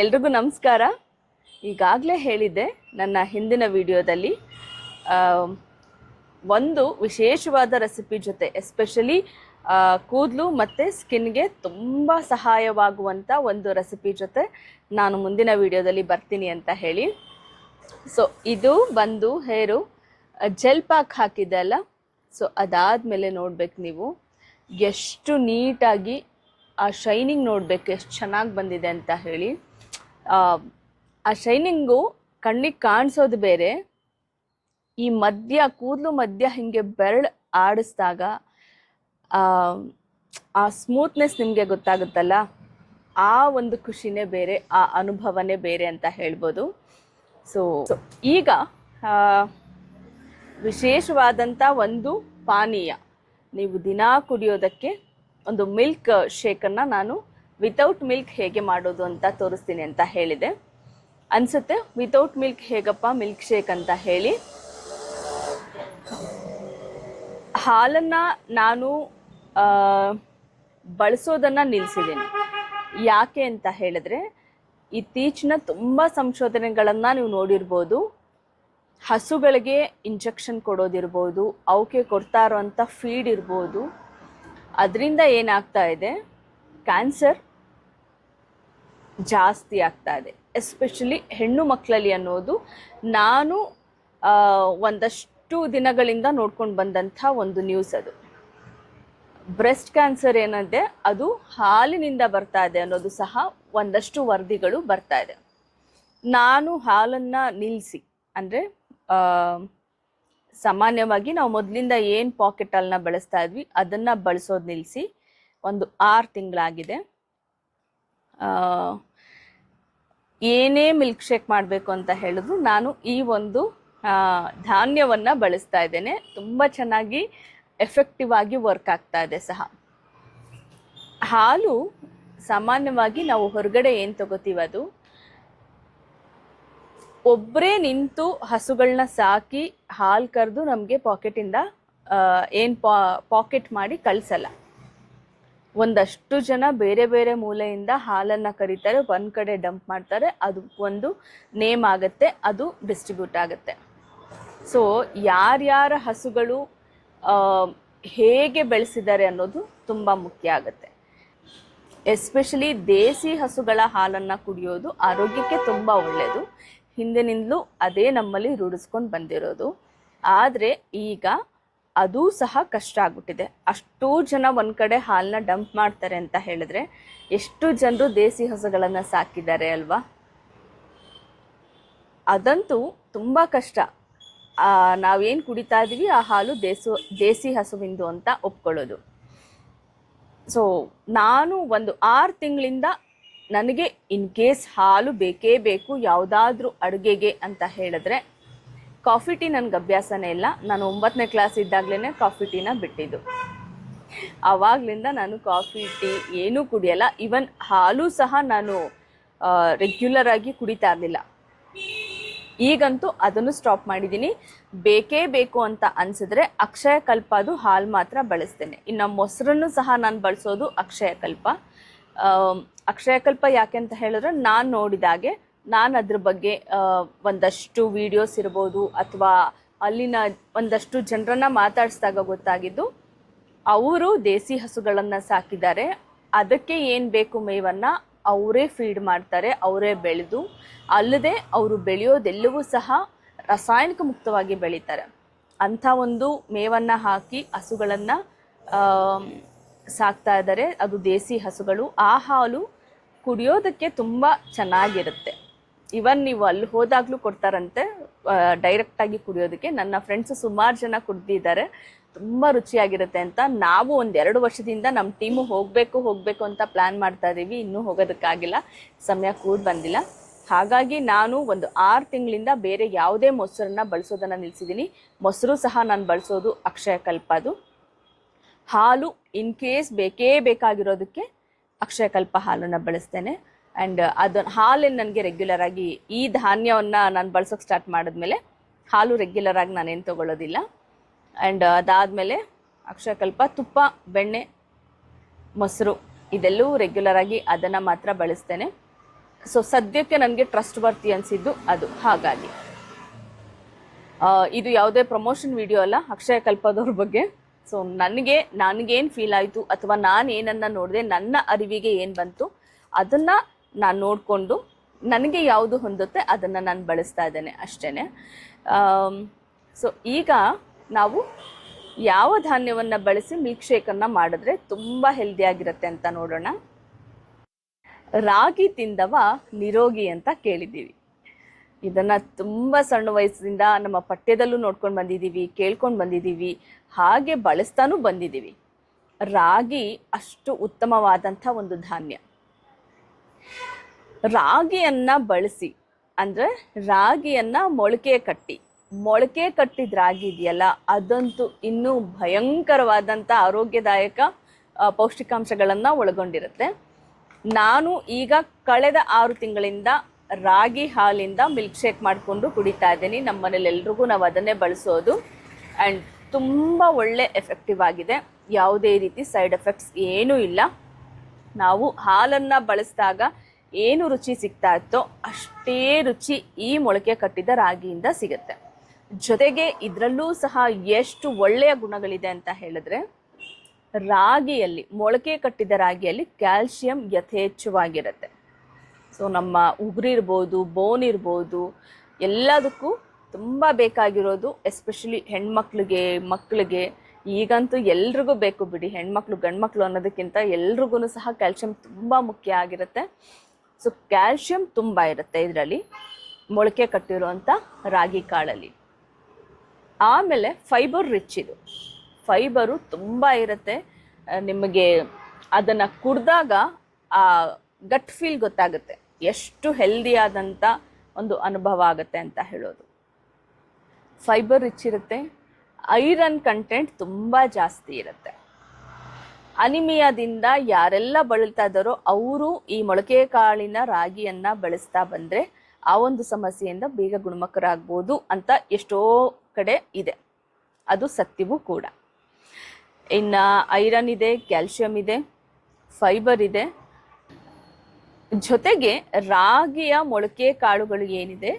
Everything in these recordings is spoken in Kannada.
ಎಲ್ರಿಗೂ ನಮಸ್ಕಾರ. ಈಗಾಗಲೇ ಹೇಳಿದ್ದೆ ನನ್ನ ಹಿಂದಿನ ವಿಡಿಯೋದಲ್ಲಿ ಒಂದು ವಿಶೇಷವಾದ ರೆಸಿಪಿ ಜೊತೆ ಎಸ್ಪೆಷಲಿ ಕೂದಲು ಮತ್ತು ಸ್ಕಿನ್ಗೆ ತುಂಬ ಸಹಾಯವಾಗುವಂಥ ಒಂದು ರೆಸಿಪಿ ಜೊತೆ ನಾನು ಮುಂದಿನ ವಿಡಿಯೋದಲ್ಲಿ ಬರ್ತೀನಿ ಅಂತ ಹೇಳಿ. ಸೊ ಇದು ಬಂದು ಹೇರು ಜೆಲ್ ಪ್ಯಾಕ್ ಹಾಕಿದೆ ಅಲ್ಲ? ಸೊ ಅದಾದಮೇಲೆ ನೋಡ್ಬೇಕು ನೀವು. ಎಷ್ಟು ನೀಟಾಗಿ ಆ ಶೈನಿಂಗ್ ನೋಡಬೇಕು, ಎಷ್ಟು ಚೆನ್ನಾಗಿ ಬಂದಿದೆ ಅಂತ ಹೇಳಿ. ಆ, ಶೈನಿಂಗು ಕಣ್ಣಿಗೆ ಕಾಣಿಸೋದು ಬೇರೆ. ಈ ಮಧ್ಯ ಕೂದಲು ಮಧ್ಯ ಹಿಂಗೆ ಬೆರಳು ಆಡಿಸಿದಾಗ ಆ ಸ್ಮೂತ್ನೆಸ್ ನಿಮಗೆ ಗೊತ್ತಾಗುತ್ತಲ್ಲ? ಆ ಒಂದು ಖುಷಿನೇ ಬೇರೆ ಆ ಅನುಭವನೇ ಬೇರೆ ಅಂತ ಹೇಳ್ಬೋದು. ಸೊ ಈಗ ವಿಶೇಷವಾದಂಥ ಒಂದು ಪಾನೀಯ. ನೀವು ದಿನಾ ಕುಡಿಯೋದಕ್ಕೆ ಒಂದು ಮಿಲ್ಕ್ ಶೇಕನ್ನು ನಾನು ವಿತೌಟ್ ಮಿಲ್ಕ್ ಹೇಗೆ ಮಾಡೋದು ಅಂತ ತೋರಿಸ್ತೀನಿ ಅಂತ ಹೇಳಿದೆ. ಅನ್ಸುತ್ತೆ? ವಿತೌಟ್ ಮಿಲ್ಕ್ ಹೇಗಪ್ಪ ಮಿಲ್ಕ್ ಶೇಕ್ ಅಂತ ಹೇಳಿ. ಹಾಲನ್ನು ನಾನು ಬಳಸೋದನ್ನು ನಿಲ್ಲಿಸಿದ್ದೀನಿ ಯಾಕೆ ಅಂತ ಹೇಳಿದ್ರೆ, ಇತ್ತೀಚಿನ ತುಂಬ ಸಂಶೋಧನೆಗಳನ್ನು ನೀವು ನೋಡಿರ್ಬೋದು. ಹಸುಗಳಿಗೆ ಇಂಜೆಕ್ಷನ್ ಕೊಡೋದಿರ್ಬೋದು, ಅವಕ್ಕೆ ಕೊಡ್ತಾ ಇರೋವಂಥ ಫೀಡ್ ಇರ್ಬೋದು. ಅದರಿಂದ ಏನಾಗ್ತಾ ಇದೆ? ಕ್ಯಾನ್ಸರ್ ಜಾಸ್ತಿ ಆಗ್ತಾ ಇದೆ. ಎಸ್ಪೆಷಲಿ ಹೆಣ್ಣು ಮಕ್ಕಳಲ್ಲಿ ಅನ್ನೋದು ನಾನು ಒಂದಷ್ಟು ದಿನಗಳಿಂದ ನೋಡ್ಕೊಂಡು ಬಂದಂಥ ಒಂದು ನ್ಯೂಸ್ ಅದು. ಬ್ರೆಸ್ಟ್ ಕ್ಯಾನ್ಸರ್ ಏನಿದೆ ಅದು ಹಾಲಿನಿಂದ ಬರ್ತಾ ಇದೆ ಅನ್ನೋದು ಸಹ ಒಂದಷ್ಟು ವರದಿಗಳು ಬರ್ತಾ ಇದೆ. ನಾನು ಹಾಲನ್ನು ನಿಲ್ಲಿಸಿ ಅಂದರೆ ಸಾಮಾನ್ಯವಾಗಿ ನಾವು ಮೊದಲಿಂದ ಏನು ಪಾಕೆಟ್ ಹಾಲನ್ನ ಬಳಸ್ತಾ ಇದ್ವಿ, ಅದನ್ನು ಬಳಸೋದು ನಿಲ್ಲಿಸಿ ಒಂದು ಆರು ತಿಂಗಳಾಗಿದೆ. ಏನೇ ಮಿಲ್ಕ್ ಶೇಕ್ ಮಾಡಬೇಕು ಅಂತ ಹೇಳಿದ್ರು ನಾನು ಈ ಒಂದು ಧಾನ್ಯವನ್ನು ಬಳಸ್ತಾ ಇದ್ದೇನೆ. ತುಂಬ ಚೆನ್ನಾಗಿ ಎಫೆಕ್ಟಿವ್ ಆಗಿ ವರ್ಕ್ ಆಗ್ತಾ ಇದೆ ಸಹ. ಹಾಲು ಸಾಮಾನ್ಯವಾಗಿ ನಾವು ಹೊರಗಡೆ ಏನು ತಗೋತೀವಿ ಅದು? ಒಬ್ಬರೇ ನಿಂತು ಹಸುಗಳನ್ನ ಸಾಕಿ ಹಾಲು ಕರೆದು ನಮಗೆ ಪಾಕೆಟಿಂದ ಏನು ಪಾಕೆಟ್ ಮಾಡಿ ಕಳಿಸಲ್ಲ. ಒಂದಷ್ಟು ಜನ ಬೇರೆ ಬೇರೆ ಮೂಲೆಯಿಂದ ಹಾಲನ್ನು ಕರೀತಾರೆ, ಒಂದು ಕಡೆ ಡಂಪ್ ಮಾಡ್ತಾರೆ, ಅದು ಒಂದು ನೇಮ್ ಆಗುತ್ತೆ, ಅದು ಡಿಸ್ಟ್ರಿಬ್ಯೂಟ್ ಆಗುತ್ತೆ. ಸೊ ಯಾರ್ಯಾರ ಹಸುಗಳು ಹೇಗೆ ಬೆಳೆಸಿದ್ದಾರೆ ಅನ್ನೋದು ತುಂಬ ಮುಖ್ಯ ಆಗುತ್ತೆ. ಎಸ್ಪೆಷಲಿ ದೇಸಿ ಹಸುಗಳ ಹಾಲನ್ನು ಕುಡಿಯೋದು ಆರೋಗ್ಯಕ್ಕೆ ತುಂಬ ಒಳ್ಳೆಯದು ಹಿಂದಿನಿಂದಲೂ ಅದೇ ನಮ್ಮಲ್ಲಿ ರೂಢಿಸ್ಕೊಂಡು ಬಂದಿರೋದು. ಆದರೆ ಈಗ ಅದೂ ಸಹ ಕಷ್ಟ ಆಗ್ಬಿಟ್ಟಿದೆ. ಅಷ್ಟು ಜನ ಒಂದು ಕಡೆ ಹಾಲನ್ನ ಡಂಪ್ ಮಾಡ್ತಾರೆ ಅಂತ ಹೇಳಿದ್ರೆ ಎಷ್ಟು ಜನರು ದೇಸಿ ಹಸುಗಳನ್ನು ಸಾಕಿದ್ದಾರೆ ಅಲ್ವಾ? ಅದಂತೂ ತುಂಬ ಕಷ್ಟ. ನಾವೇನು ಕುಡಿತಾ ಇದ್ದೀವಿ ಆ ಹಾಲು ದೇಸು, ದೇಸಿ ಹಸುವಿಂದು ಅಂತ ಒಪ್ಕೊಳ್ಳೋದು. ಸೊ ನಾನು ಒಂದು ಆರು ತಿಂಗಳಿಂದ ನನಗೆ ಇನ್ ಕೇಸ್ ಹಾಲು ಬೇಕೇ ಬೇಕು, ಯಾವುದಾದ್ರೂ ಅಡುಗೆಗೆ ಅಂತ ಹೇಳಿದ್ರೆ ಕಾಫಿ ಟೀ ನನಗೆ ಅಭ್ಯಾಸನೇ ಇಲ್ಲ. ನಾನು ಒಂಬತ್ತನೇ ಕ್ಲಾಸ್ ಇದ್ದಾಗಲೇ ಕಾಫಿ ಟೀನ ಬಿಟ್ಟಿದ್ದು. ಆವಾಗಲಿಂದ ನಾನು ಕಾಫಿ ಟೀ ಏನೂ ಕುಡಿಯಲ್ಲ. ಈವನ್ ಹಾಲು ಸಹ ನಾನು ರೆಗ್ಯುಲರ್ ಆಗಿ ಕುಡಿತಾ ಇರಲಿಲ್ಲ. ಈಗಂತೂ ಅದನ್ನು ಸ್ಟಾಪ್ ಮಾಡಿದ್ದೀನಿ. ಬೇಕೇ ಬೇಕು ಅಂತ ಅನಿಸಿದ್ರೆ ಅಕ್ಷಯ ಕಲ್ಪ ಅದು ಹಾಲು ಮಾತ್ರ ಬಳಸ್ತೇನೆ. ಇನ್ನು ಮೊಸರನ್ನು ಸಹ ನಾನು ಬಳಸೋದು ಅಕ್ಷಯ ಕಲ್ಪ. ಅಕ್ಷಯ ಕಲ್ಪ ಯಾಕೆ ಅಂತ ಹೇಳಿದ್ರೆ ನಾನು ನೋಡಿದಾಗೆ ನಾನು ಅದ್ರ ಬಗ್ಗೆ ಒಂದಷ್ಟು ವಿಡಿಯೋಸ್ ಇರ್ಬೋದು ಅಥವಾ ಅಲ್ಲಿನ ಒಂದಷ್ಟು ಜನರನ್ನ ಮಾತಾಡಿಸಿದಾಗ ಗೊತ್ತಾಗಿದ್ದು, ಅವರು ದೇಸಿ ಹಸುಗಳನ್ನು ಸಾಕಿದ್ದಾರೆ. ಅದಕ್ಕೆ ಏನು ಬೇಕು ಮೇವನ್ನು ಅವರೇ ಫೀಡ್ ಮಾಡ್ತಾರೆ, ಅವರೇ ಬೆಳೆದು, ಅಲ್ಲದೆ ಅವರು ಬೆಳೆಯೋದೆಲ್ಲವೂ ಸಹ ರಾಸಾಯನಿಕ ಮುಕ್ತವಾಗಿ ಬೆಳೀತಾರೆ. ಅಂಥ ಒಂದು ಮೇವನ್ನು ಹಾಕಿ ಹಸುಗಳನ್ನು ಸಾಕ್ತಾ ಇದ್ದಾರೆ. ಅದು ದೇಸಿ ಹಸುಗಳು. ಆ ಹಾಲು ಕುಡಿಯೋದಕ್ಕೆ ತುಂಬ ಚೆನ್ನಾಗಿರುತ್ತೆ. ಇವನ್ ನೀವು ಅಲ್ಲಿ ಹೋದಾಗಲೂ ಕೊಡ್ತಾರಂತೆ ಡೈರೆಕ್ಟಾಗಿ ಕುಡಿಯೋದಕ್ಕೆ. ನನ್ನ ಫ್ರೆಂಡ್ಸ್ ಸುಮಾರು ಜನ ಕುಡ್ದಿದ್ದಾರೆ. ತುಂಬ ರುಚಿಯಾಗಿರುತ್ತೆ ಅಂತ ನಾವು ಒಂದೆರಡು ವರ್ಷದಿಂದ ನಮ್ಮ ಟೀಮು ಹೋಗಬೇಕು ಹೋಗಬೇಕು ಅಂತ ಪ್ಲ್ಯಾನ್ ಮಾಡ್ತಾ ಇದ್ದೀವಿ ಇನ್ನೂ ಹೋಗೋದಕ್ಕಾಗಿಲ್ಲ. ಸಮಯ ಕೂಡ ಬಂದಿಲ್ಲ. ಹಾಗಾಗಿ ನಾನು ಒಂದು ಆರು ತಿಂಗಳಿಂದ ಬೇರೆ ಯಾವುದೇ ಮೊಸರನ್ನ ಬಳಸೋದನ್ನು ನಿಲ್ಲಿಸಿದ್ದೀನಿ ಮೊಸರು ಸಹ ನಾನು ಬಳಸೋದು ಅಕ್ಷಯ ಕಲ್ಪ ಅದು. ಹಾಲು ಇನ್ ಕೇಸ್ ಬೇಕೇ ಬೇಕಾಗಿರೋದಕ್ಕೆ ಅಕ್ಷಯಕಲ್ಪ ಹಾಲನ್ನು ಬಳಸ್ತೇನೆ. ಆ್ಯಂಡ್ ಅದನ್ನು ಹಾಲಲ್ಲಿ ನನಗೆ ರೆಗ್ಯುಲರ್ ಆಗಿ ಈ ಧಾನ್ಯವನ್ನು ನಾನು ಬಳಸೋಕೆ ಸ್ಟಾರ್ಟ್ ಮಾಡಿದ್ಮೇಲೆ ಹಾಲು ರೆಗ್ಯುಲರ್ ಆಗಿ ನಾನೇನು ತೊಗೊಳ್ಳೋದಿಲ್ಲ ಆ್ಯಂಡ್ ಅದಾದಮೇಲೆ ಅಕ್ಷಯಕಲ್ಪ ತುಪ್ಪ, ಬೆಣ್ಣೆ, ಮೊಸರು ಇದೆಲ್ಲವೂ ರೆಗ್ಯುಲರ್ ಆಗಿ ಅದನ್ನು ಮಾತ್ರ ಬಳಸ್ತೇನೆ. ಸೊ ಸದ್ಯಕ್ಕೆ ನನಗೆ ಟ್ರಸ್ಟ್ ಬರ್ತಿ ಅನಿಸಿದ್ದು ಅದು. ಹಾಗಾಗಿ ಇದು ಯಾವುದೇ ಪ್ರಮೋಷನ್ ವಿಡಿಯೋ ಅಲ್ಲ ಅಕ್ಷಯ ಕಲ್ಪದವ್ರ ಬಗ್ಗೆ. ಸೊ ನನಗೆ, ನನಗೇನು ಫೀಲ್ ಆಯಿತು, ಅಥವಾ ನಾನು ಏನನ್ನ ನೋಡಿದೆ, ನನ್ನ ಅರಿವಿಗೆ ಏನು ಬಂತು, ಅದನ್ನು ನಾನು ನೋಡಿಕೊಂಡು ನನಗೆ ಯಾವುದು ಹೊಂದುತ್ತೆ ಅದನ್ನು ನಾನು ಬಳಸ್ತಾ ಇದ್ದೇನೆ ಅಷ್ಟೇ ಸೊ ಈಗ ನಾವು ಯಾವ ಧಾನ್ಯವನ್ನು ಬಳಸಿ ಮಿಲ್ಕ್ ಶೇಕನ್ನು ಮಾಡಿದ್ರೆ ತುಂಬ ಹೆಲ್ದಿಯಾಗಿರುತ್ತೆ ಅಂತ ನೋಡೋಣ. ರಾಗಿ ತಿಂದವ ನಿರೋಗಿ ಅಂತ ಕೇಳಿದ್ದೀವಿ. ಇದನ್ನು ತುಂಬ ಸಣ್ಣ ವಯಸ್ಸಿಂದ ನಮ್ಮ ಪಠ್ಯದಲ್ಲೂ ನೋಡ್ಕೊಂಡು ಬಂದಿದ್ದೀವಿ, ಕೇಳ್ಕೊಂಡು ಬಂದಿದ್ದೀವಿ, ಹಾಗೆ ಬಳಸ್ತಾನೂ ಬಂದಿದ್ದೀವಿ. ರಾಗಿ ಅಷ್ಟು ಉತ್ತಮವಾದಂಥ ಒಂದು ಧಾನ್ಯ. ರಾಗಿಯನ್ನ ಬಳಸಿ, ಅಂದ್ರೆ ರಾಗಿಯನ್ನ ಮೊಳಕೆ ಕಟ್ಟಿ. ಮೊಳಕೆ ಕಟ್ಟಿದ ರಾಗಿ ಇದೆಯಲ್ಲ, ಅದಂತೂ ಇನ್ನೂ ಭಯಂಕರವಾದಂಥ ಆರೋಗ್ಯದಾಯಕ ಪೌಷ್ಟಿಕಾಂಶಗಳನ್ನು ಒಳಗೊಂಡಿರುತ್ತೆ. ನಾನು ಈಗ ಕಳೆದ ಆರು ತಿಂಗಳಿಂದ ರಾಗಿ ಹಾಲಿಂದ ಮಿಲ್ಕ್ ಶೇಕ್ ಮಾಡಿಕೊಂಡು ಕುಡಿತಾ ಇದ್ದೀನಿ. ನಮ್ಮ ಮನೇಲಿ ಎಲ್ರಿಗೂ ನಾವು ಅದನ್ನೇ ಬಳಸೋದು. ಆ್ಯಂಡ್ ತುಂಬ ಒಳ್ಳೆ ಎಫೆಕ್ಟಿವ್ ಆಗಿದೆ. ಯಾವುದೇ ರೀತಿ ಸೈಡ್ ಎಫೆಕ್ಟ್ಸ್ ಏನೂ ಇಲ್ಲ. ನಾವು ಹಾಲನ್ನು ಬಳಸಿದಾಗ ಏನು ರುಚಿ ಸಿಗ್ತಾ ಇತ್ತೋ ಅಷ್ಟೇ ರುಚಿ ಈ ಮೊಳಕೆ ಕಟ್ಟಿದ ರಾಗಿಯಿಂದ ಸಿಗುತ್ತೆ. ಜೊತೆಗೆ ಇದರಲ್ಲೂ ಸಹ ಎಷ್ಟು ಒಳ್ಳೆಯ ಗುಣಗಳಿದೆ ಅಂತ ಹೇಳಿದ್ರೆ, ರಾಗಿಯಲ್ಲಿ, ಮೊಳಕೆ ಕಟ್ಟಿದ ರಾಗಿಯಲ್ಲಿ ಕ್ಯಾಲ್ಸಿಯಂ ಯಥೇಚ್ಛವಾಗಿರುತ್ತೆ. ಸೊ, ನಮ್ಮ ಉಗುರಿರ್ಬೋದು ಬೋನ್ ಇರ್ಬೋದು, ಎಲ್ಲದಕ್ಕೂ ತುಂಬ ಬೇಕಾಗಿರೋದು ಎಸ್ಪೆಷಲಿ ಹೆಣ್ಮಕ್ಳಿಗೆ ಮಕ್ಕಳಿಗೆ ಈಗಂತೂ ಎಲ್ರಿಗೂ ಬೇಕು ಬಿಡಿ, ಹೆಣ್ಮಕ್ಳು, ಗಂಡ್ಮಕ್ಳು ಅನ್ನೋದಕ್ಕಿಂತ ಎಲ್ರಿಗೂ ಸಹ ಕ್ಯಾಲ್ಸಿಯಂ ತುಂಬ ಮುಖ್ಯ ಆಗಿರುತ್ತೆ. ಸೊ ಕ್ಯಾಲ್ಶಿಯಂ ತುಂಬ ಇರುತ್ತೆ ಇದರಲ್ಲಿ, ಮೊಳಕೆ ಕಟ್ಟಿರುವಂಥ ರಾಗಿ ಕಾಳಲ್ಲಿ. ಆಮೇಲೆ ಫೈಬರ್ ರಿಚ್ ಇದು. ಫೈಬರು ತುಂಬ ಇರುತ್ತೆ. ನಿಮಗೆ ಅದನ್ನು ಕುಡಿದಾಗ ಆ ಗಟ್ ಫೀಲ್ ಗೊತ್ತಾಗುತ್ತೆ. ಎಷ್ಟು ಹೆಲ್ದಿ ಆದಂಥ ಒಂದು ಅನುಭವ ಆಗುತ್ತೆ ಅಂತ ಹೇಳೋದು. ಫೈಬರ್ ರಿಚ್ ಇರುತ್ತೆ. ಐರನ್ ಕಂಟೆಂಟ್ ತುಂಬ ಜಾಸ್ತಿ ಇರುತ್ತೆ. ಅನಿಮಿಯಾದಿಂದ ಯಾರೆಲ್ಲ ಬಳಲ್ತಾ ಇದ್ದಾರೋ ಅವರು ಈ ಮೊಳಕೆ ಕಾಳಿನ ರಾಗಿಯನ್ನ ಬಳಸ್ತಾ ಬಂದ್ರೆ ಆ ಒಂದು ಸಮಸ್ಯೆಯಿಂದ ಬೇಗ ಗುಣಮುಖರಾಗ್ಬೋದು ಅಂತ ಎಷ್ಟೋ ಕಡೆ ಇದೆ. ಅದು ಸತ್ಯವೂ ಕೂಡ. ಇನ್ನ ಐರನ್ ಇದೆ, ಕ್ಯಾಲ್ಶಿಯಂ ಇದೆ, ಫೈಬರ್ ಇದೆ. ಜೊತೆಗೆ ರಾಗಿಯ ಮೊಳಕೆ ಕಾಳುಗಳು ಏನಿದೆ,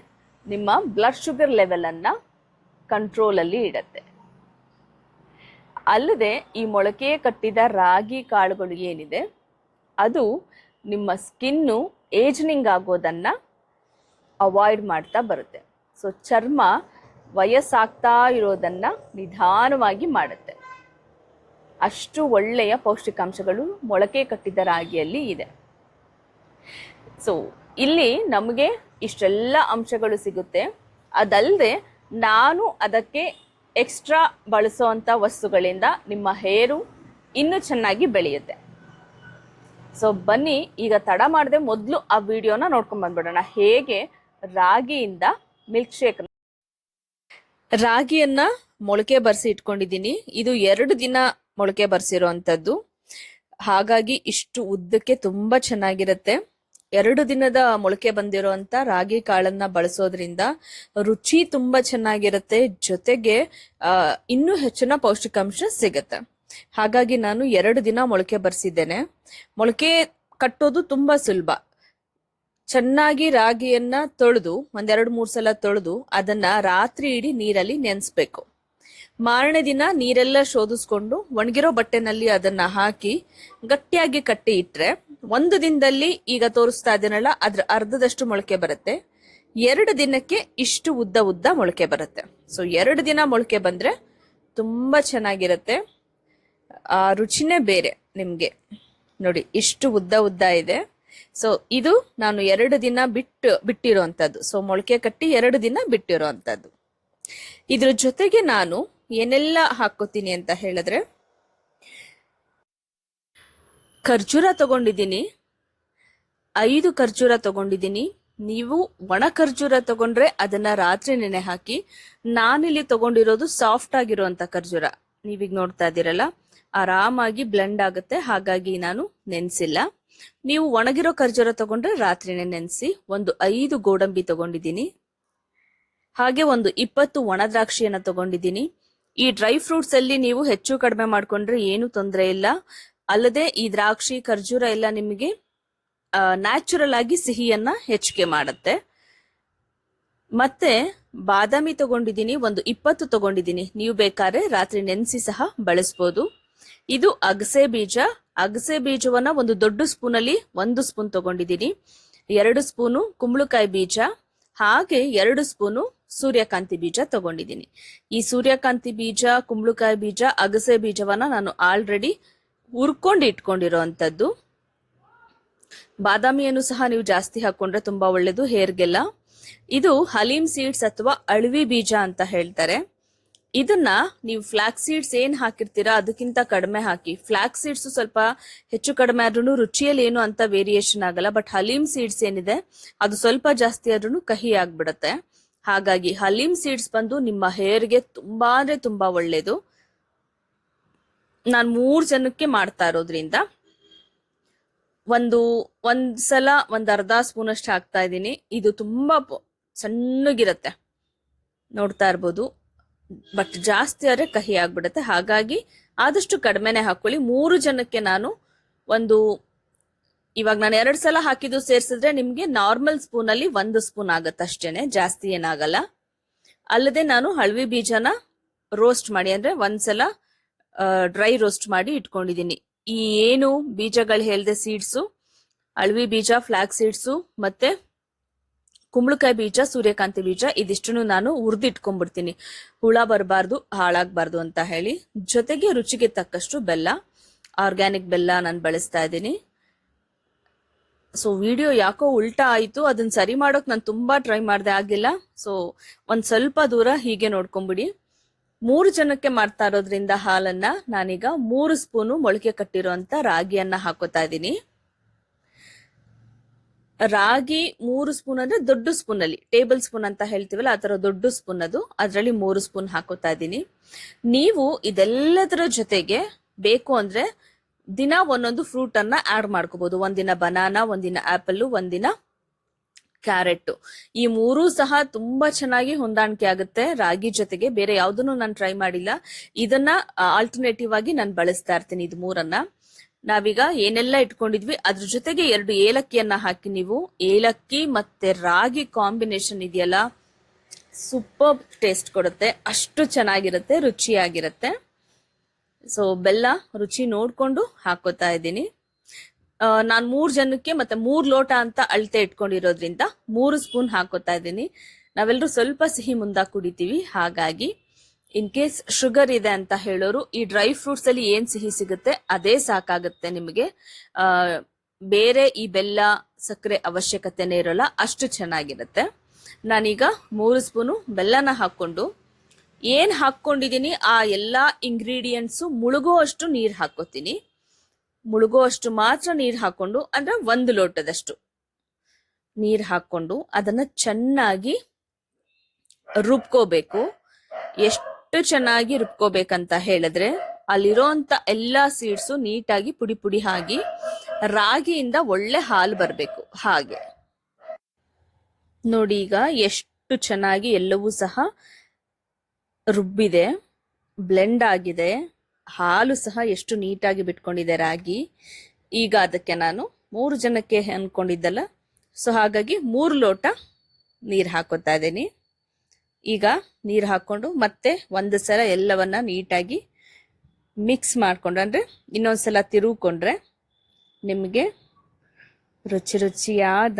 ನಿಮ್ಮ ಬ್ಲಡ್ ಶುಗರ್ ಲೆವೆಲನ್ನು ಕಂಟ್ರೋಲಲ್ಲಿ ಇಡತ್ತೆ. ಅಲ್ಲದೆ ಈ ಮೊಳಕೆ ಕಟ್ಟಿದ ರಾಗಿ ಕಾಳುಗಳು ಏನಿದೆ, ಅದು ನಿಮ್ಮ ಸ್ಕಿನ್ನು ಏಜ್ನಿಂಗ್ ಆಗೋದನ್ನು ಅವಾಯ್ಡ್ ಮಾಡ್ತಾ ಬರುತ್ತೆ. ಸೊ, ಚರ್ಮ ವಯಸ್ಸಾಗ್ತಾ ಇರೋದನ್ನು ನಿಧಾನವಾಗಿ ಮಾಡುತ್ತೆ. ಅಷ್ಟು ಒಳ್ಳೆಯ ಪೌಷ್ಟಿಕಾಂಶಗಳು ಮೊಳಕೆ ಕಟ್ಟಿದ ರಾಗಿಯಲ್ಲಿ ಇದೆ. ಸೊ, ಇಲ್ಲಿ ನಮಗೆ ಇಷ್ಟೆಲ್ಲ ಅಂಶಗಳು ಸಿಗುತ್ತೆ. ಅದಲ್ಲದೆ ನಾನು ಅದಕ್ಕೆ ಎಕ್ಸ್ಟ್ರಾ ಬಳಸುವಂಥ ವಸ್ತುಗಳಿಂದ ನಿಮ್ಮ ಹೇರು ಇನ್ನೂ ಚೆನ್ನಾಗಿ ಬೆಳೆಯುತ್ತೆ. ಸೊ ಬನ್ನಿ, ಈಗ ತಡ ಮಾಡದೆ ಮೊದಲು ಆ ವಿಡಿಯೋನ ನೋಡ್ಕೊಂಡು ಬಂದ್ಬಿಡೋಣ. ಹೇಗೆ ರಾಗಿಯಿಂದ ಮಿಲ್ಕ್ ಶೇಕ್ ರಾಗಿಯನ್ನ ಮೊಳಕೆ ಬರ್ಸಿ ಇಟ್ಕೊಂಡಿದ್ದೀನಿ. ಇದು ಎರಡು ದಿನ ಮೊಳಕೆ ಬರ್ಸಿರೋವಂಥದ್ದು ಹಾಗಾಗಿ ಇಷ್ಟು ಉದ್ದಕ್ಕೆ ತುಂಬಾ ಚೆನ್ನಾಗಿರುತ್ತೆ. ಎರಡು ದಿನದ ಮೊಳಕೆ ಬಂದಿರುವಂತ ರಾಗಿ ಕಾಳನ್ನ ಬಳಸೋದ್ರಿಂದ ರುಚಿ ತುಂಬಾ ಚೆನ್ನಾಗಿರುತ್ತೆ. ಜೊತೆಗೆ ಆ, ಇನ್ನೂ ಹೆಚ್ಚಿನ ಪೌಷ್ಟಿಕಾಂಶ ಸಿಗುತ್ತೆ. ಹಾಗಾಗಿ ನಾನು ಎರಡು ದಿನ ಮೊಳಕೆ ಬರ್ಸಿದ್ದೇನೆ. ಮೊಳಕೆ ಕಟ್ಟೋದು ತುಂಬಾ ಸುಲಭ. ಚೆನ್ನಾಗಿ ರಾಗಿಯನ್ನ ತೊಳೆದು ಒಂದೆರಡು ಮೂರು ಸಲ ತೊಳೆದು ಅದನ್ನ ರಾತ್ರಿ ಇಡೀ ನೀರಲ್ಲಿ ನೆನೆಸ್ಬೇಕು. ಮಾರನೇ ದಿನ ನೀರೆಲ್ಲ ಶೋಧಿಸ್ಕೊಂಡು ಒಣಗಿರೋ ಬಟ್ಟೆನಲ್ಲಿ ಅದನ್ನ ಹಾಕಿ ಗಟ್ಟಿಯಾಗಿ ಕಟ್ಟಿ ಇಟ್ರೆ ಒಂದು ದಿನದಲ್ಲಿ ಈಗ ತೋರಿಸ್ತಾ ಇದ್ದೀನಲ್ಲ ಅದ್ರ ಅರ್ಧದಷ್ಟು ಮೊಳಕೆ ಬರುತ್ತೆ. ಎರಡು ದಿನಕ್ಕೆ ಇಷ್ಟು ಉದ್ದ ಉದ್ದ ಮೊಳಕೆ ಬರುತ್ತೆ. ಸೊ ಎರಡು ದಿನ ಮೊಳಕೆ ಬಂದ್ರೆ ತುಂಬಾ ಚೆನ್ನಾಗಿರುತ್ತೆ. ಆ, ರುಚಿನೇ ಬೇರೆ ನಿಮಗೆ. ನೋಡಿ, ಇಷ್ಟು ಉದ್ದ ಉದ್ದ ಇದೆ. ಸೊ ಇದು ನಾನು ಎರಡು ದಿನ ಬಿಟ್ಟು, ಬಿಟ್ಟಿರೋಂಥದ್ದು. ಸೊ ಮೊಳಕೆ ಕಟ್ಟಿ ಎರಡು ದಿನ ಬಿಟ್ಟಿರೋಂಥದ್ದು. ಇದ್ರ ಜೊತೆಗೆ ನಾನು ಏನೆಲ್ಲ ಹಾಕೋತೀನಿ ಅಂತ ಹೇಳಿದ್ರೆ ಖರ್ಜೂರ ತಗೊಂಡಿದ್ದೀನಿ. ಐದು ಖರ್ಜೂರ ತಗೊಂಡಿದ್ದೀನಿ. ನೀವು ಒಣ ಖರ್ಜೂರ ತಗೊಂಡ್ರೆ ಅದನ್ನ ರಾತ್ರಿ ನೆನೆ ಹಾಕಿ, ನಾನಿಲ್ಲಿ ತಗೊಂಡಿರೋದು ಸಾಫ್ಟ್ ಆಗಿರುವಂತ ಖರ್ಜೂರ. ನೀವೀಗ ನೋಡ್ತಾ ಇದ್ದೀರಲ್ಲ, ಆರಾಮಾಗಿ ಬ್ಲೆಂಡ್ ಆಗುತ್ತೆ. ಹಾಗಾಗಿ ನಾನು ನೆನೆಸಿಲ್ಲ. ನೀವು ಒಣಗಿರೋ ಖರ್ಜೂರ ತಗೊಂಡ್ರೆ ರಾತ್ರಿನೇ ನೆನೆಸಿ, ಒಂದು ಐದು ಗೋಡಂಬಿ ತಗೊಂಡಿದ್ದೀನಿ. ಹಾಗೆ ಒಂದು ಇಪ್ಪತ್ತು ಒಣ ದ್ರಾಕ್ಷಿಯನ್ನ ತಗೊಂಡಿದ್ದೀನಿ. ಈ ಡ್ರೈ ಫ್ರೂಟ್ಸ್ ಅಲ್ಲಿ ನೀವು ಹೆಚ್ಚು ಕಡಿಮೆ ಮಾಡ್ಕೊಂಡ್ರೆ ಏನು ತೊಂದರೆ ಇಲ್ಲ. ಅಲ್ಲದೆ ಈ ದ್ರಾಕ್ಷಿ, ಖರ್ಜೂರ ಎಲ್ಲ ನಿಮಗೆ ನ್ಯಾಚುರಲ್ ಆಗಿ ಸಿಹಿಯನ್ನ ಹೆಚ್ಚಿಗೆ ಮಾಡುತ್ತೆ. ಮತ್ತೆ ಬಾದಾಮಿ ತಗೊಂಡಿದ್ದೀನಿ, ಒಂದು ಇಪ್ಪತ್ತು ತಗೊಂಡಿದ್ದೀನಿ. ನೀವು ಬೇಕಾದ್ರೆ ರಾತ್ರಿ ನೆನೆಸಿ ಸಹ ಬಳಸ್ಬೋದು. ಇದು ಅಗಸೆ ಬೀಜ. ಅಗಸೆ ಬೀಜವನ್ನ ಒಂದು ದೊಡ್ಡ ಸ್ಪೂನಲ್ಲಿ ಒಂದು ಸ್ಪೂನ್ ತಗೊಂಡಿದ್ದೀನಿ. ಎರಡು ಸ್ಪೂನು ಕುಂಬಳಕಾಯಿ ಬೀಜ. ಹಾಗೆ ಎರಡು ಸ್ಪೂನು ಸೂರ್ಯಕಾಂತಿ ಬೀಜ ತಗೊಂಡಿದ್ದೀನಿ. ಈ ಸೂರ್ಯಕಾಂತಿ ಬೀಜ, ಕುಂಬಳಕಾಯಿ ಬೀಜ, ಅಗಸೆ ಬೀಜವನ್ನ ನಾನು ಆಲ್ರೆಡಿ ಹುರ್ಕೊಂಡು ಇಟ್ಕೊಂಡಿರೋ ಅಂಥದ್ದು ಬಾದಾಮಿಯನ್ನು ಸಹ ನೀವು ಜಾಸ್ತಿ ಹಾಕೊಂಡ್ರೆ ತುಂಬಾ ಒಳ್ಳೇದು, ಹೇರ್ಗೆಲ್ಲ. ಇದು ಹಲೀಮ್ ಸೀಡ್ಸ್ ಅಥವಾ ಅಳವಿ ಬೀಜ ಅಂತ ಹೇಳ್ತಾರೆ. ಇದನ್ನ ನೀವು ಫ್ಲಾಕ್ಸ್ ಸೀಡ್ಸ್ ಏನ್ ಹಾಕಿರ್ತೀರಾ ಅದಕ್ಕಿಂತ ಕಡಿಮೆ ಹಾಕಿ. ಫ್ಲಾಕ್ಸ್ ಸೀಡ್ಸ್ ಸ್ವಲ್ಪ ಹೆಚ್ಚು ಕಡಿಮೆ ಆದ್ರೂ ರುಚಿಯಲ್ಲಿ ಏನು ಅಂತ ವೇರಿಯೇಷನ್ ಆಗಲ್ಲ ಬಟ್ ಹಲೀಮ್ ಸೀಡ್ಸ್ ಏನಿದೆ ಅದು ಸ್ವಲ್ಪ ಜಾಸ್ತಿ ಆದ್ರೂ ಕಹಿ ಆಗ್ಬಿಡತ್ತೆ. ಹಾಗಾಗಿ ಹಲೀಮ್ ಸೀಡ್ಸ್ ಬಂದು ನಿಮ್ಮ ಹೇರ್ಗೆ ತುಂಬಾ ಅಂದ್ರೆ ತುಂಬಾ ಒಳ್ಳೇದು. ನಾನು ಮೂರು ಜನಕ್ಕೆ ಮಾಡ್ತಾ ಇರೋದ್ರಿಂದ ಒಂದು ಒಂದ್ಸಲ ಒಂದು ಅರ್ಧ ಸ್ಪೂನ್ ಅಷ್ಟು ಹಾಕ್ತಾ ಇದ್ದೀನಿ. ಇದು ತುಂಬಾ ಸಣ್ಣಗಿರತ್ತೆ. ನೋಡ್ತಾ ಇರ್ಬೋದು. ಬಟ್ ಜಾಸ್ತಿ ಆದರೆ ಕಹಿ ಆಗ್ಬಿಡುತ್ತೆ. ಹಾಗಾಗಿ ಆದಷ್ಟು ಕಡಿಮೆನೆ ಹಾಕೊಳ್ಳಿ. ಮೂರು ಜನಕ್ಕೆ ನಾನು ಒಂದು, ಇವಾಗ ನಾನು ಎರಡು ಸಲ ಹಾಕಿದ್ದು ಸೇರಿಸಿದ್ರೆ ನಿಮಗೆ ನಾರ್ಮಲ್ ಸ್ಪೂನ್ ಅಲ್ಲಿ ಒಂದು ಸ್ಪೂನ್ ಆಗತ್ತೆ ಅಷ್ಟೇನೆ. ಜಾಸ್ತಿ ಏನಾಗಲ್ಲ. ಅಲ್ಲದೆ ನಾನು ಹಳವಿ ಬೀಜನ ರೋಸ್ಟ್ ಮಾಡಿ, ಅಂದ್ರೆ ಒಂದ್ಸಲ ಡ್ರೈ ರೋಸ್ಟ್ ಮಾಡಿ ಇಟ್ಕೊಂಡಿದ್ದೀನಿ. ಈ ಏನು ಬೀಜಗಳು ಹೇಳ್ದೆ ಸೀಡ್ಸು ಅಳವಿ ಬೀಜ ಫ್ಲಾಕ್ ಸೀಡ್ಸು ಮತ್ತೆ ಕುಂಬಳಕಾಯಿ ಬೀಜ, ಸೂರ್ಯಕಾಂತಿ ಬೀಜ, ಇದಿಷ್ಟನ್ನು ನಾನು ಹುರಿದು ಇಟ್ಕೊಂಡ್ಬಿಡ್ತೀನಿ. ಹುಳ ಬರಬಾರ್ದು, ಹಾಳಾಗಬಾರ್ದು ಅಂತ ಹೇಳಿ. ಜೊತೆಗೆ ರುಚಿಗೆ ತಕ್ಕಷ್ಟು ಬೆಲ್ಲ ಆರ್ಗ್ಯಾನಿಕ್ ಬೆಲ್ಲ ನಾನು ಬಳಸ್ತಾ ಇದ್ದೀನಿ. ಸೊ ವಿಡಿಯೋ ಯಾಕೋ ಉಲ್ಟಾ ಆಯಿತು ಅದನ್ನ ಸರಿ ಮಾಡೋಕೆ ನಾನು ತುಂಬ ಟ್ರೈ ಮಾಡಿದೆ ಆಗಿಲ್ಲ. ಸೊ ಒಂದು ಸ್ವಲ್ಪ ದೂರ ಹೀಗೆ ನೋಡ್ಕೊಂಬಿಡಿ. ಮೂರು ಜನಕ್ಕೆ ಮಾಡ್ತಾ ಇರೋದ್ರಿಂದ ಹಾಲನ್ನ ನಾನೀಗ ಮೂರು ಸ್ಪೂನು ಮೊಳಕೆ ಕಟ್ಟಿರುವಂತ ರಾಗಿಯನ್ನ ಹಾಕೋತಾ ಇದ್ದೀನಿ. ರಾಗಿ ಮೂರು ಸ್ಪೂನ್ ಅಂದ್ರೆ ದೊಡ್ಡ ಸ್ಪೂನ್ ಅಲ್ಲಿ ಟೇಬಲ್ ಸ್ಪೂನ್ ಅಂತ ಹೇಳ್ತೀವಲ್ಲ ಆ ತರ ದೊಡ್ಡ ಸ್ಪೂನ್ ಅದು. ಅದರಲ್ಲಿ ಮೂರು ಸ್ಪೂನ್ ಹಾಕೋತಾ ಇದ್ದೀನಿ. ನೀವು ಇದೆಲ್ಲದರ ಜೊತೆಗೆ ಬೇಕು ಅಂದ್ರೆ ದಿನ ಒಂದೊಂದು ಫ್ರೂಟ್ ಅನ್ನ ಆಡ್ ಮಾಡ್ಕೋಬಹುದು ಒಂದಿನ ಬನಾನಾ, ಒಂದಿನ ಆಪಲ್ ಒಂದಿನ ಕ್ಯಾರೆಟ್ ಈ ಮೂರೂ ಸಹ ತುಂಬಾ ಚೆನ್ನಾಗಿ ಹೊಂದಾಣಿಕೆ ಆಗುತ್ತೆ ರಾಗಿ ಜೊತೆಗೆ. ಬೇರೆ ಯಾವ್ದನ್ನು ನಾನು ಟ್ರೈ ಮಾಡಿಲ್ಲ. ಇದನ್ನ ಆಲ್ಟರ್ನೇಟಿವ್ ಆಗಿ ನಾನು ಬಳಸ್ತಾ ಇರ್ತೀನಿ ಇದು ಮೂರನ್ನ. ನಾವೀಗ ಏನೆಲ್ಲ ಇಟ್ಕೊಂಡಿದ್ವಿ, ಅದ್ರ ಜೊತೆಗೆ ಎರಡು ಏಲಕ್ಕಿಯನ್ನ ಹಾಕಿ ನೀವು. ಏಲಕ್ಕಿ ಮತ್ತೆ ರಾಗಿ ಕಾಂಬಿನೇಷನ್ ಇದೆಯಲ್ಲ ಸೂಪರ್ ಟೇಸ್ಟ್ ಕೊಡುತ್ತೆ. ಅಷ್ಟು ಚೆನ್ನಾಗಿರುತ್ತೆ, ರುಚಿಯಾಗಿರುತ್ತೆ. ಸೊ ಬೆಲ್ಲ, ರುಚಿ ನೋಡ್ಕೊಂಡು ಹಾಕೋತಾ ಇದ್ದೀನಿ. ನಾನು ಮೂರು ಜನಕ್ಕೆ ಮತ್ತೆ ಮೂರು ಲೋಟ ಅಂತ ಅಳತೆ ಇಟ್ಕೊಂಡಿರೋದ್ರಿಂದ ಮೂರು ಸ್ಪೂನ್ ಹಾಕೋತಾ ಇದ್ದೀನಿ. ನಾವೆಲ್ಲರೂ ಸ್ವಲ್ಪ ಸಿಹಿ ಮುಂದೆ ಕುಡಿತೀವಿ. ಹಾಗಾಗಿ ಇನ್ ಕೇಸ್ ಶುಗರ್ ಇದೆ ಅಂತ ಹೇಳೋರು, ಈ ಡ್ರೈ ಫ್ರೂಟ್ಸ್ ಅಲ್ಲಿ ಏನ್ ಸಿಹಿ ಸಿಗುತ್ತೆ ಅದೇ ಸಾಕಾಗುತ್ತೆ ನಿಮಗೆ. ಬೇರೆ ಈ ಬೆಲ್ಲ, ಸಕ್ಕರೆ ಅವಶ್ಯಕತೆನೇ ಇರೋಲ್ಲ, ಅಷ್ಟು ಚೆನ್ನಾಗಿರುತ್ತೆ. ನಾನೀಗ ಮೂರು ಸ್ಪೂನು ಬೆಲ್ಲನ ಹಾಕೊಂಡು ಏನ್ ಹಾಕೊಂಡಿದೀನಿ ಆ ಎಲ್ಲಾ ಇಂಗ್ರೀಡಿಯೆಂಟ್ಸು ಮುಳುಗೋ ಅಷ್ಟು ನೀರ್ ಹಾಕೋತೀನಿ. ಮುಳುಗೋ ಅಷ್ಟು ಮಾತ್ರ ನೀರು ಹಾಕೊಂಡು, ಅಂದ್ರೆ ಒಂದು ಲೋಟದಷ್ಟು ನೀರು ಹಾಕೊಂಡು ಅದನ್ನ ಚೆನ್ನಾಗಿ ರುಬ್ಕೋಬೇಕು. ಎಷ್ಟು ಚೆನ್ನಾಗಿ ರುಬ್ಕೋಬೇಕಂತ ಹೇಳಿದ್ರೆ ಅಲ್ಲಿರೋಂತ ಎಲ್ಲಾ ಸೀಡ್ಸು ನೀಟಾಗಿ ಪುಡಿ ಪುಡಿ ಆಗಿ ರಾಗಿಯಿಂದ ಒಳ್ಳೆ ಹಾಲು ಬರಬೇಕು ಹಾಗೆ. ನೋಡಿ ಈಗ ಎಷ್ಟು ಚೆನ್ನಾಗಿ ಎಲ್ಲವೂ ಸಹ ರುಬ್ಬಿದೆ ಬ್ಲೆಂಡ್ ಆಗಿದೆ. ಹಾಲು ಸಹ ಎಷ್ಟು ನೀಟಾಗಿ ಬಿಟ್ಕೊಂಡಿದೆ ರಾಗಿ. ಈಗ ಅದಕ್ಕೆ ನಾನು ಮೂರು ಜನಕ್ಕೆ ಅನ್ಕೊಂಡಿದ್ದಲ್ಲ, ಸೊ ಹಾಗಾಗಿ ಮೂರು ಲೋಟ ನೀರು ಹಾಕೋತಾ ಇದ್ದೀನಿ. ಈಗ ನೀರು ಹಾಕೊಂಡು ಮತ್ತೆ ಒಂದು ಸಲ ಎಲ್ಲವನ್ನ ನೀಟಾಗಿ ಮಿಕ್ಸ್ ಮಾಡ್ಕೊಂಡ್ರೆ ಇನ್ನೊಂದು ಇನ್ನೊಂದ್ಸಲ ತಿರುಗಿಕೊಂಡ್ರೆ ನಿಮಗೆ ರುಚಿ ರುಚಿಯಾದ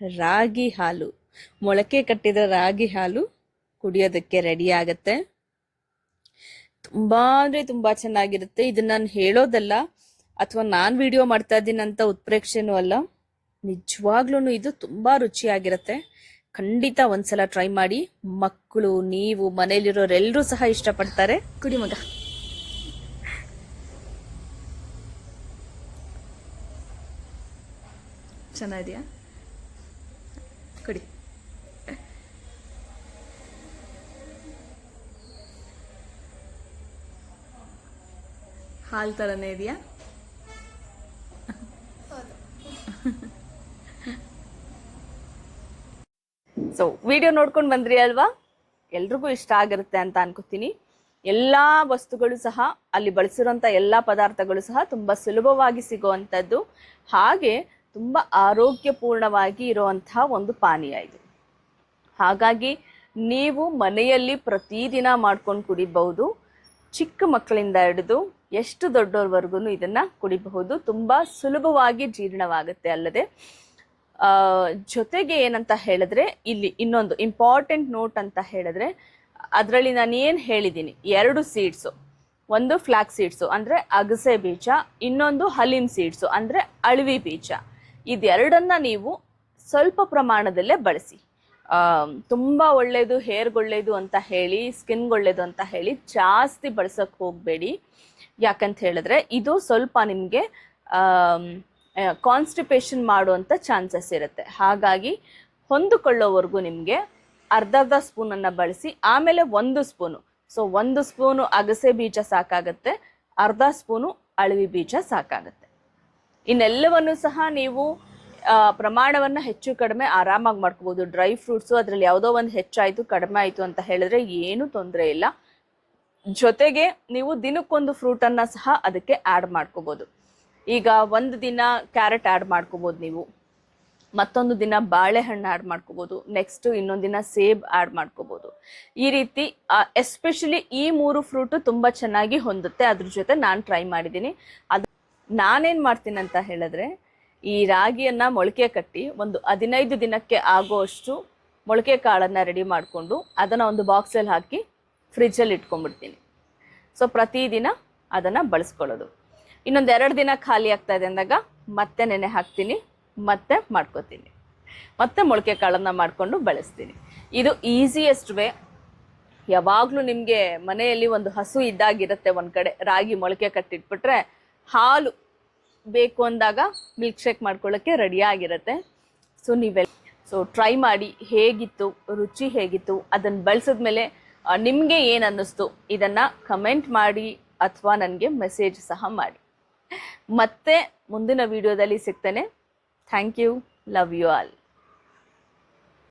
ರಾಗಿ ಹಾಲು, ಮೊಳಕೆ ಕಟ್ಟಿದ ರಾಗಿ ಹಾಲು ಕುಡಿಯೋದಕ್ಕೆ ರೆಡಿ ಆಗತ್ತೆ. ತುಂಬಾ ಅಂದ್ರೆ ತುಂಬಾ ಚೆನ್ನಾಗಿರುತ್ತೆ. ಇದನ್ನ ನಾನು ಹೇಳೋದಲ್ಲ, ಅಥವಾ ನಾನ್ ವಿಡಿಯೋ ಮಾಡ್ತಾ ಇದ್ದೀನಿ ಅಂತ ಉತ್ಪ್ರೇಕ್ಷೆನೂ ಅಲ್ಲ ನಿಜವಾಗ್ಲೂ ಇದು ತುಂಬಾ ರುಚಿಯಾಗಿರುತ್ತೆ. ಖಂಡಿತ ಒಂದ್ಸಲ ಟ್ರೈ ಮಾಡಿ, ಮಕ್ಕಳು, ನೀವು ಮನೇಲಿರೋರೆಲ್ಲರೂ ಸಹ ಇಷ್ಟಪಡ್ತಾರೆ. ಕುಡಿ ಮಗ. ಚೆನ್ನಾಗಿದೆಯಾ? ಕುಡಿ. ಹಾಲು ಥರನೇ ಇದೆಯಾ? ಸೊ ವಿಡಿಯೋ ನೋಡ್ಕೊಂಡು ಬಂದ್ರಿ ಅಲ್ವಾ? ಎಲ್ರಿಗೂ ಇಷ್ಟ ಆಗಿರುತ್ತೆ ಅಂತ ಅನ್ಕೋತೀನಿ. ಎಲ್ಲಾ ವಸ್ತುಗಳು ಸಹ ಅಲ್ಲಿ ಬಳಸಿರೋಂಥ ಎಲ್ಲಾ ಪದಾರ್ಥಗಳು ಸಹ ತುಂಬಾ ಸುಲಭವಾಗಿ ಸಿಗುವಂತದ್ದು. ಹಾಗೆ ತುಂಬ ಆರೋಗ್ಯಪೂರ್ಣವಾಗಿ ಇರುವಂತಹ ಒಂದು ಪಾನೀಯ ಇದು. ಹಾಗಾಗಿ ನೀವು ಮನೆಯಲ್ಲಿ ಪ್ರತಿದಿನ ಮಾಡ್ಕೊಂಡು ಕುಡಿಬಹುದು. ಚಿಕ್ಕ ಮಕ್ಕಳಿಂದ ಹಿಡಿದು ಎಷ್ಟು ದೊಡ್ಡವ್ರವರೆಗೂ ಇದನ್ನ ಕುಡಿಬಹುದು. ತುಂಬಾ ಸುಲಭವಾಗಿ ಜೀರ್ಣವಾಗುತ್ತೆ ಅಲ್ಲದೆ. ಜೊತೆಗೆ ಏನಂತ ಹೇಳಿದ್ರೆ, ಇಲ್ಲಿ ಇನ್ನೊಂದು ಇಂಪಾರ್ಟೆಂಟ್ ನೋಟ್ ಅಂತ ಹೇಳಿದ್ರೆ, ಅದರಲ್ಲಿ ನಾನು ಏನು ಹೇಳಿದ್ದೀನಿ, ಎರಡು ಸೀಡ್ಸು ಒಂದು ಫ್ಲಾಕ್ ಸೀಡ್ಸು ಅಂದರೆ ಅಗಸೆ ಬೀಜ, ಇನ್ನೊಂದು ಹಲಿಮ್ ಸೀಡ್ಸು ಅಂದರೆ ಅಳವಿ ಬೀಜ. ಇದೆರಡನ್ನ ನೀವು ಸ್ವಲ್ಪ ಪ್ರಮಾಣದಲ್ಲೇ ಬಳಸಿ. ತುಂಬ ಒಳ್ಳೆಯದು ಹೇರ್ಗೊಳ್ಳೇದು ಅಂತ ಹೇಳಿ ಸ್ಕಿನ್ಗೊಳ್ಳೇದು ಅಂತ ಹೇಳಿ ಜಾಸ್ತಿ ಬಳಸೋಕೆ ಹೋಗಬೇಡಿ. ಯಾಕಂತ ಹೇಳಿದ್ರೆ ಇದು ಸ್ವಲ್ಪ ನಿಮಗೆ ಕಾನ್ಸ್ಟಿಪೇಷನ್ ಮಾಡುವಂಥ ಚಾನ್ಸಸ್ ಇರುತ್ತೆ. ಹಾಗಾಗಿ ಹೊಂದಿಕೊಳ್ಳೋವರೆಗೂ ನಿಮಗೆ ಅರ್ಧ ಅರ್ಧ ಸ್ಪೂನನ್ನು ಬಳಸಿ, ಆಮೇಲೆ ಒಂದು ಸ್ಪೂನು ಸೊ ಒಂದು ಸ್ಪೂನು ಅಗಸೆ ಬೀಜ ಸಾಕಾಗತ್ತೆ, ಅರ್ಧ ಸ್ಪೂನು ಅಳವಿ ಬೀಜ ಸಾಕಾಗುತ್ತೆ. ಇನ್ನೆಲ್ಲವನ್ನು ಸಹ ನೀವು ಪ್ರಮಾಣವನ್ನು ಹೆಚ್ಚು ಕಡಿಮೆ ಆರಾಮಾಗಿ ಮಾಡ್ಕೋಬಹುದು ಡ್ರೈ ಫ್ರೂಟ್ಸು ಅದರಲ್ಲಿ ಯಾವುದೋ ಒಂದು ಹೆಚ್ಚಾಯಿತು, ಕಡಿಮೆ ಆಯಿತು ಅಂತ ಹೇಳಿದ್ರೆ ಏನು ತೊಂದರೆ ಇಲ್ಲ. ಜೊತೆಗೆ ನೀವು ದಿನಕ್ಕೊಂದು ಫ್ರೂಟನ್ನು ಸಹ ಅದಕ್ಕೆ ಆ್ಯಡ್ ಮಾಡ್ಕೋಬೋದು. ಈಗ ಒಂದು ದಿನ ಕ್ಯಾರೆಟ್ ಆ್ಯಡ್ ಮಾಡ್ಕೋಬೋದು ನೀವು. ಮತ್ತೊಂದು ದಿನ ಬಾಳೆಹಣ್ಣು ಆ್ಯಡ್ ಮಾಡ್ಕೋಬೋದು. ನೆಕ್ಸ್ಟ್ ಇನ್ನೊಂದು ದಿನ ಸೇಬ್ ಆ್ಯಡ್ ಮಾಡ್ಕೋಬೋದು. ಈ ರೀತಿ ಎಸ್ಪೆಷಲಿ ಈ ಮೂರು ಫ್ರೂಟು ತುಂಬ ಚೆನ್ನಾಗಿ ಹೊಂದುತ್ತೆ. ಅದ್ರ ಜೊತೆ ನಾನು ಟ್ರೈ ಮಾಡಿದ್ದೀನಿ. ಅದು ನಾನೇನು ಮಾಡ್ತೀನಿ ಅಂತ ಹೇಳಿದ್ರೆ, ಈ ರಾಗಿಯನ್ನು ಮೊಳಕೆ ಕಟ್ಟಿ ಒಂದು ಹದಿನೈದು ದಿನಕ್ಕೆ ಆಗೋಷ್ಟು ಮೊಳಕೆ ಕಾಳನ್ನು ರೆಡಿ ಮಾಡಿಕೊಂಡು ಅದನ್ನು ಒಂದು ಬಾಕ್ಸಲ್ಲಿ ಹಾಕಿ ಫ್ರಿಜ್ಜಲ್ಲಿ ಇಟ್ಕೊಂಡ್ಬಿಡ್ತೀನಿ. ಸೊ ಪ್ರತಿದಿನ ಅದನ್ನು ಬಳಸ್ಕೊಳ್ಳೋದು. ಇನ್ನೊಂದು ಎರಡು ದಿನ ಖಾಲಿ ಆಗ್ತಾ ಇದೆ ಅಂದಾಗ ಮತ್ತೆ ನೆನೆ ಹಾಕ್ತೀನಿ, ಮತ್ತೆ ಮಾಡ್ಕೋತೀನಿ. ಮತ್ತೆ ಮೊಳಕೆ ಕಾಳನ್ನು ಮಾಡಿಕೊಂಡು ಬಳಸ್ತೀನಿ. ಇದು ಈಸಿಯೆಸ್ಟ್ ವೇ ಯಾವಾಗಲೂ ನಿಮಗೆ ಮನೆಯಲ್ಲಿ ಒಂದು ಹಸು ಇದ್ದಾಗಿರುತ್ತೆ ಒಂದು ಕಡೆ, ರಾಗಿ ಮೊಳಕೆ ಕಟ್ಟಿಟ್ಬಿಟ್ರೆ ಹಾಲು ಬೇಕು ಅಂದಾಗ ಮಿಲ್ಕ್ ಶೇಕ್ ಮಾಡ್ಕೊಳ್ಳೋಕ್ಕೆ ರೆಡಿಯಾಗಿರುತ್ತೆ ಸೊ ನೀವೆಲ್ಲ ಸೊ ಟ್ರೈ ಮಾಡಿ ಹೇಗಿತ್ತು, ರುಚಿ ಹೇಗಿತ್ತು ಅದನ್ನು ಬಳಸಿದ್ಮೇಲೆ ನಿಮಗೆ ಏನು ಅನ್ನಿಸ್ತು ಇದನ್ನು ಕಮೆಂಟ್ ಮಾಡಿ ಅಥವಾ ನನಗೆ ಮೆಸೇಜ್ ಸಹ ಮಾಡಿ. ಮತ್ತೆ ಮುಂದಿನ ವಿಡಿಯೋದಲ್ಲಿ ಸಿಗ್ತೇನೆ. Thank you love you all